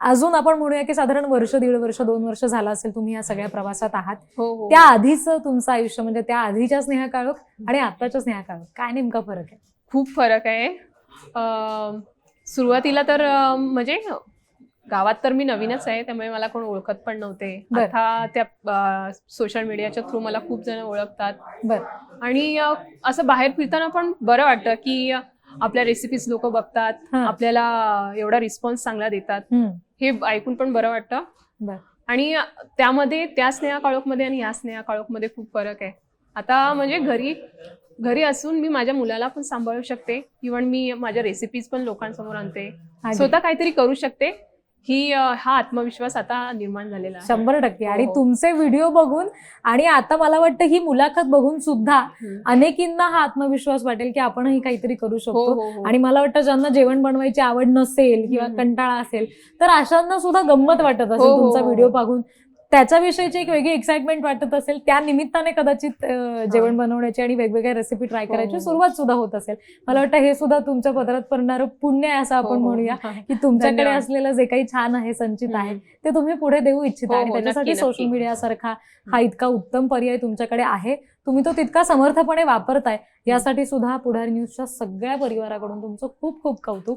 अजून आपण म्हणूया की साधारण वर्ष दीड वर्ष दोन वर्ष झालं असेल तुम्ही या सगळ्या प्रवासात आहात. हो हो. त्या आधीचं तुमचं आयुष्य म्हणजे त्या आधीच्या स्नेहा काळोख आणि आताच्या स्नेहा काळोख काय नेमका फरक आहे? खूप फरक आहे. अं, सुरुवातीला तर म्हणजे गावात तर मी नवीनच आहे त्यामुळे मला कोण ओळखत पण नव्हते. आता त्या सोशल मीडियाच्या थ्रू मला खूप जण ओळखतात. बर. आणि असं बाहेर फिरताना पण बरं वाटतं की आपल्या रेसिपीज लोक बघतात हा. आपल्याला एवढा रिस्पॉन्स चांगला देतात. हम्म. हे ऐकून पण बरं वाटतं. बर. आणि त्यामध्ये त्या स्नेहा काळोखमध्ये आणि या स्नेहा काळोखमध्ये खूप फरक आहे. आता म्हणजे घरी घरी असून मी माझ्या मुलाला पण सांभाळू शकते. इव्हन मी माझ्या रेसिपीज पण लोकांसमोर आणते. आणि स्वतः काहीतरी करू शकते. ही हा आत्मविश्वास आता निर्माण झालेला आहे शंभर टक्के आणि हो. तुमचे व्हिडिओ बघून आणि आता मला वाटतं ही मुलाखत बघून सुद्धा. अनेकींना हा आत्मविश्वास वाटेल की आपणही काहीतरी करू हो शकतो हो हो आणि मला वाटतं ज्यांना जेवण बनवायची आवड नसेल किंवा. कंटाळा असेल तर अशांना सुद्धा गंमत वाटत असेल हो, हो, तुमचा हो. व्हिडिओ पाहून त्याच्याविषयीची एक वेगळी एक्साइटमेंट वाटत असेल त्या निमित्ताने कदाचित जेवण बनवण्याची आणि वेगवेगळ्या रेसिपी ट्राय हो, करायची. सुरुवात सुद्धा होत असेल मला वाटतं हे सुद्धा तुमच्या पदरात पडणारं पुण्य आहे असं आपण हो. म्हणूया की तुमच्याकडे. असलेलं जे काही छान आहे संचित आहे. ते तुम्ही पुढे देऊ इच्छिता हो, आणि त्याच्यासाठी सोशल नक्की. मीडिया सारखा हा इतका उत्तम पर्याय तुमच्याकडे आहे तुम्ही तो तितका समर्थपणे वापरताय यासाठी सुद्धा पुढारी न्यूजच्या सगळ्या परिवाराकडून तुमचं खूप खूप कौतुक